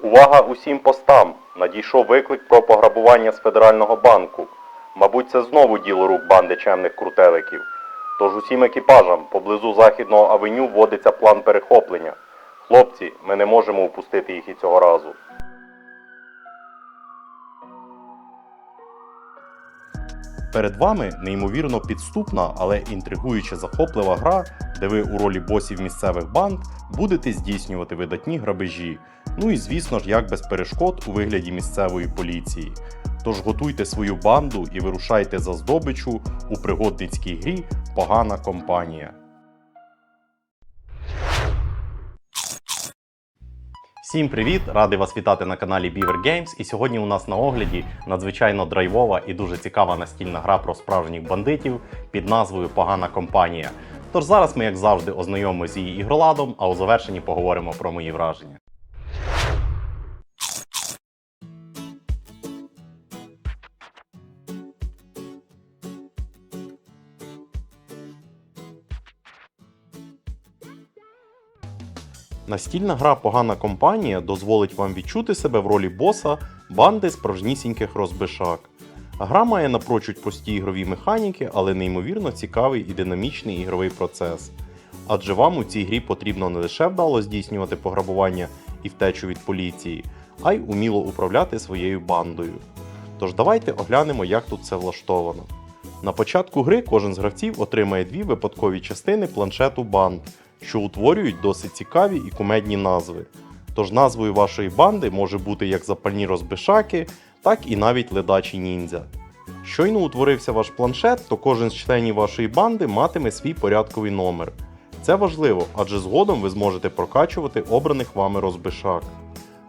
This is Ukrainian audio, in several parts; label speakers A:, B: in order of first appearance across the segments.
A: Увага усім постам! Надійшов виклик про пограбування з Федерального банку. Мабуть, це знову діло рук банди чемних крутеликів. Тож усім екіпажам поблизу західного авеню вводиться план перехоплення. Хлопці, ми не можемо упустити їх і цього разу. Перед вами неймовірно підступна, але інтригуюче захоплива гра, де ви у ролі босів місцевих банд будете здійснювати видатні грабежі. Ну і звісно ж, як без перешкод у вигляді місцевої поліції. Тож готуйте свою банду і вирушайте за здобичу у пригодницькій грі Погана компанія. Всім привіт! Радий вас вітати на каналі Beaver Games. І сьогодні у нас на огляді надзвичайно драйвова і дуже цікава настільна гра про справжніх бандитів під назвою Погана компанія. Тож зараз ми, як завжди, ознайомимося з її ігроладом, а у завершенні поговоримо про мої враження. Настільна гра Погана компанія дозволить вам відчути себе в ролі боса банди справжнісіньких розбишак. Гра має напрочуд прості ігрові механіки, але неймовірно цікавий і динамічний ігровий процес. Адже вам у цій грі потрібно не лише вдало здійснювати пограбування і втечу від поліції, а й уміло управляти своєю бандою. Тож давайте оглянемо, як тут це влаштовано. На початку гри кожен з гравців отримає дві випадкові частини планшету банд, що утворюють досить цікаві і кумедні назви. Тож назвою вашої банди може бути як запальні розбишаки, так і навіть ледачі ніндзя. Щойно утворився ваш планшет, то кожен з членів вашої банди матиме свій порядковий номер. Це важливо, адже згодом ви зможете прокачувати обраних вами розбишак.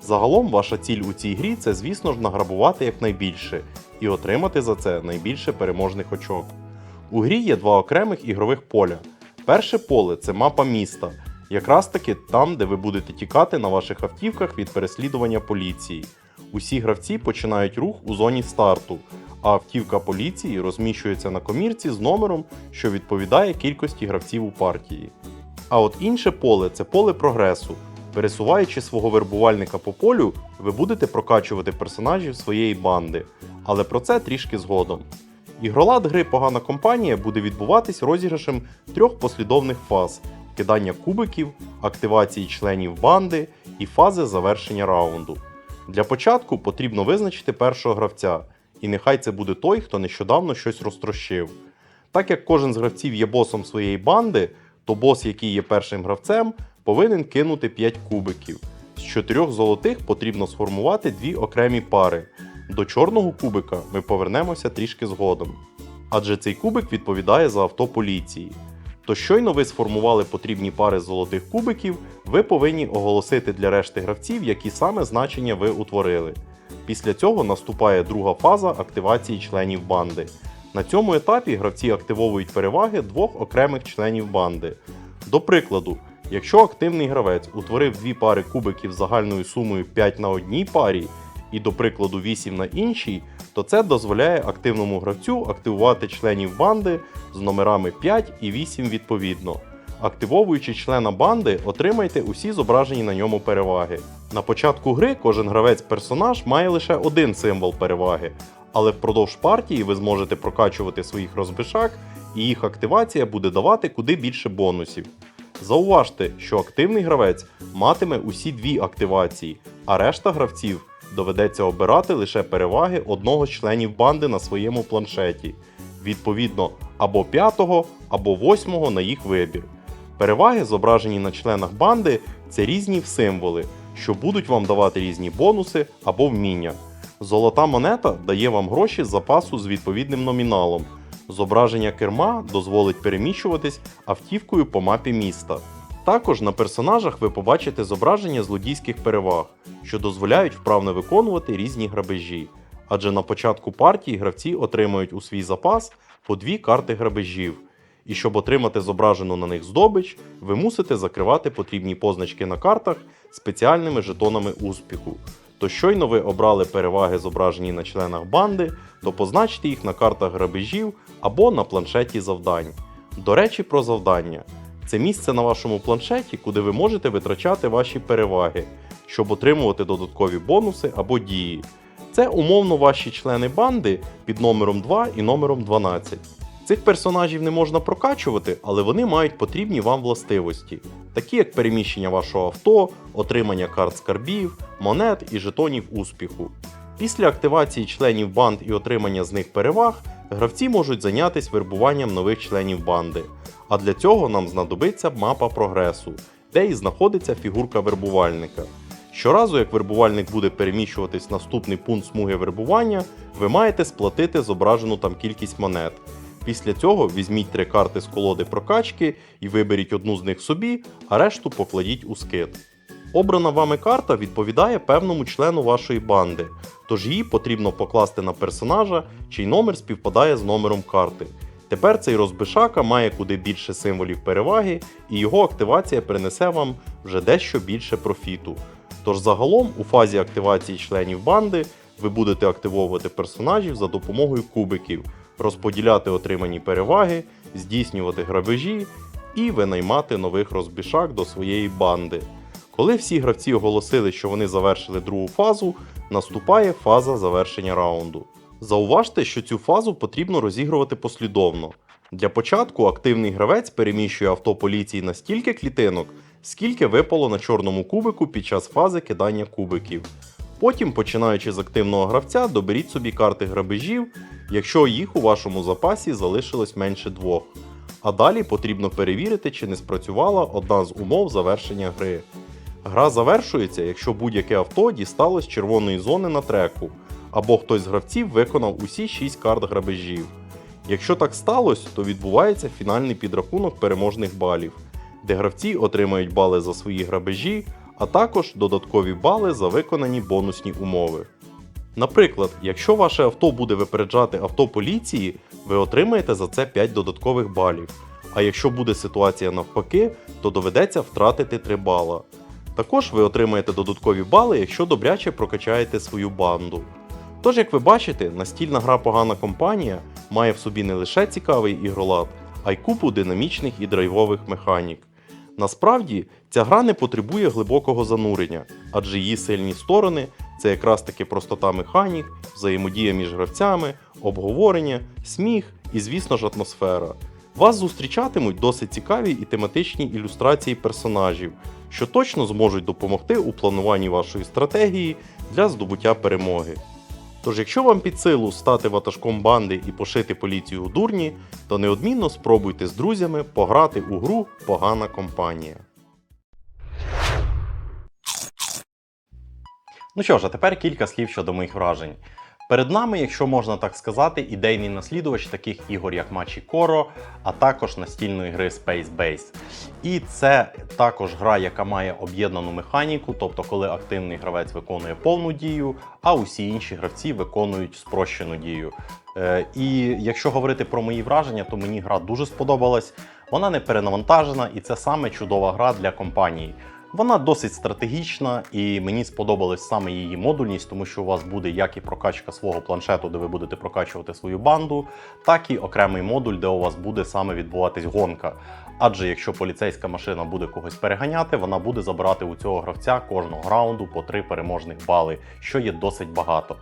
A: Загалом ваша ціль у цій грі це, звісно ж, награбувати якнайбільше і отримати за це найбільше переможних очок. У грі є два окремих ігрових поля. Перше поле це мапа міста, якраз таки там, де ви будете тікати на ваших автівках від переслідування поліції. Усі гравці починають рух у зоні старту, а автівка поліції розміщується на комірці з номером, що відповідає кількості гравців у партії. А от інше поле це поле прогресу. Пересуваючи свого вербувальника по полю, ви будете прокачувати персонажів своєї банди, але про це трішки згодом. Ігролад гри Погана компанія буде відбуватись розіграшем трьох послідовних фаз: кидання кубиків, активації членів банди і фази завершення раунду. Для початку потрібно визначити першого гравця, і нехай це буде той, хто нещодавно щось розтрощив. Так як кожен з гравців є босом своєї банди, то бос, який є першим гравцем, повинен кинути 5 кубиків. З чотирьох золотих потрібно сформувати дві окремі пари. До чорного кубика ми повернемося трішки згодом. Адже цей кубик відповідає за авто поліції. То щойно ви сформували потрібні пари золотих кубиків, ви повинні оголосити для решти гравців, які саме значення ви утворили. Після цього наступає друга фаза активації членів банди. На цьому етапі гравці активовують переваги двох окремих членів банди. До прикладу, якщо активний гравець утворив дві пари кубиків загальною сумою 5 на одній парі, і, до прикладу, 8 на іншій, то це дозволяє активному гравцю активувати членів банди з номерами 5 і 8 відповідно. Активовуючи члена банди, отримайте усі зображені на ньому переваги. На початку гри кожен гравець-персонаж має лише один символ переваги, але впродовж партії ви зможете прокачувати своїх розбишак, і їх активація буде давати куди більше бонусів. Зауважте, що активний гравець матиме усі дві активації, а решта гравців доведеться обирати лише переваги одного з членів банди на своєму планшеті, відповідно або п'ятого, або восьмого на їх вибір. Переваги, зображені на членах банди, це різні символи, що будуть вам давати різні бонуси або вміння. Золота монета дає вам гроші з запасу з відповідним номіналом. Зображення керма дозволить переміщуватись автівкою по мапі міста. Також на персонажах ви побачите зображення злодійських переваг, що дозволяють вправно виконувати різні грабежі. Адже на початку партії гравці отримують у свій запас по дві карти грабежів. І щоб отримати зображену на них здобич, ви мусите закривати потрібні позначки на картах спеціальними жетонами успіху. То щойно ви обрали переваги, зображені на членах банди, то позначте їх на картах грабежів або на планшеті завдань. До речі, про завдання. Це місце на вашому планшеті, куди ви можете витрачати ваші переваги. щоб отримувати додаткові бонуси або дії. Це умовно ваші члени банди під номером 2 і номером 12. Цих персонажів не можна прокачувати, але вони мають потрібні вам властивості, такі як переміщення вашого авто, отримання карт скарбів, монет і жетонів успіху. Після активації членів банд і отримання з них переваг, гравці можуть зайнятися вербуванням нових членів банди. А для цього нам знадобиться мапа прогресу, де і знаходиться фігурка вербувальника. Щоразу, як вербувальник буде переміщуватись в наступний пункт смуги вербування, ви маєте сплатити зображену там кількість монет. Після цього візьміть три карти з колоди прокачки і виберіть одну з них собі, а решту покладіть у скид. Обрана вами карта відповідає певному члену вашої банди, тож її потрібно покласти на персонажа, чий номер співпадає з номером карти. Тепер цей розбишака має куди більше символів переваги, і його активація принесе вам вже дещо більше профіту. Тож загалом у фазі активації членів банди ви будете активовувати персонажів за допомогою кубиків, розподіляти отримані переваги, здійснювати грабежі і винаймати нових розбішак до своєї банди. Коли всі гравці оголосили, що вони завершили другу фазу, наступає фаза завершення раунду. Зауважте, що цю фазу потрібно розігрувати послідовно. Для початку активний гравець переміщує авто поліції на стільки клітинок, скільки випало на чорному кубику під час фази кидання кубиків. Потім, починаючи з активного гравця, доберіть собі карти грабежів, якщо їх у вашому запасі залишилось менше двох. А далі потрібно перевірити, чи не спрацювала одна з умов завершення гри. Гра завершується, якщо будь-яке авто дісталось з червоної зони на треку, або хтось з гравців виконав усі 6 карт грабежів. Якщо так сталося, то відбувається фінальний підрахунок переможних балів, де гравці отримають бали за свої грабежі, а також додаткові бали за виконані бонусні умови. Наприклад, якщо ваше авто буде випереджати авто поліції, ви отримаєте за це 5 додаткових балів. А якщо буде ситуація навпаки, то доведеться втратити 3 бала. Також ви отримаєте додаткові бали, якщо добряче прокачаєте свою банду. Тож, як ви бачите, настільна гра Погана компанія має в собі не лише цікавий ігролад, а й купу динамічних і драйвових механік. Насправді, ця гра не потребує глибокого занурення, адже її сильні сторони це якраз таки простота механік, взаємодія між гравцями, обговорення, сміх і, звісно ж, атмосфера. Вас зустрічатимуть досить цікаві і тематичні ілюстрації персонажів, що точно зможуть допомогти у плануванні вашої стратегії для здобуття перемоги. Тож, якщо вам під силу стати ватажком банди і пошити поліцію у дурні, то неодмінно спробуйте з друзями пограти у гру Погана компанія. Ну що ж, а тепер кілька слів щодо моїх вражень. Перед нами, якщо можна так сказати, ідейний наслідувач таких ігор, як Мачі Коро, а також настільної гри Space Base. І це також гра, яка має об'єднану механіку, тобто коли активний гравець виконує повну дію, а усі інші гравці виконують спрощену дію. Е, І якщо говорити про мої враження, то мені гра дуже сподобалась. Вона не перенавантажена, і це саме чудова гра для компанії. Вона досить стратегічна, і мені сподобалась саме її модульність, тому що у вас буде як і прокачка свого планшету, де ви будете прокачувати свою банду, так і окремий модуль, де у вас буде саме відбуватись гонка. Адже якщо поліцейська машина буде когось переганяти, вона буде забирати у цього гравця кожного раунду по три переможних бали, що є досить багато.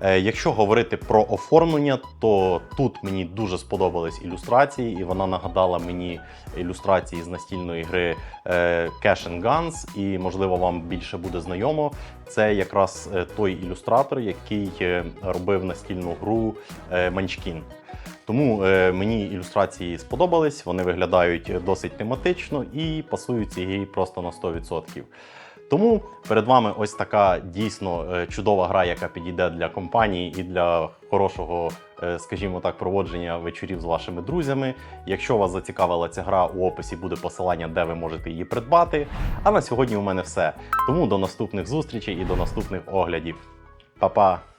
A: Е, Якщо говорити про оформлення, то тут мені дуже сподобались ілюстрації, і вона нагадала мені ілюстрації з настільної гри е, Cash and Guns, і можливо вам більше буде знайомо. Це якраз е, той ілюстратор, який робив настільну гру Munchkin. Тому е, мені ілюстрації сподобались, вони виглядають досить тематично і пасують грі просто на 100%. Тому перед вами ось така дійсно е, чудова гра, яка підійде для компанії і для хорошого, е, скажімо так, проводження вечорів з вашими друзями. Якщо вас зацікавила ця гра, у описі буде посилання, де ви можете її придбати. А на сьогодні у мене все. Тому до наступних зустрічей і до наступних оглядів. Па-па!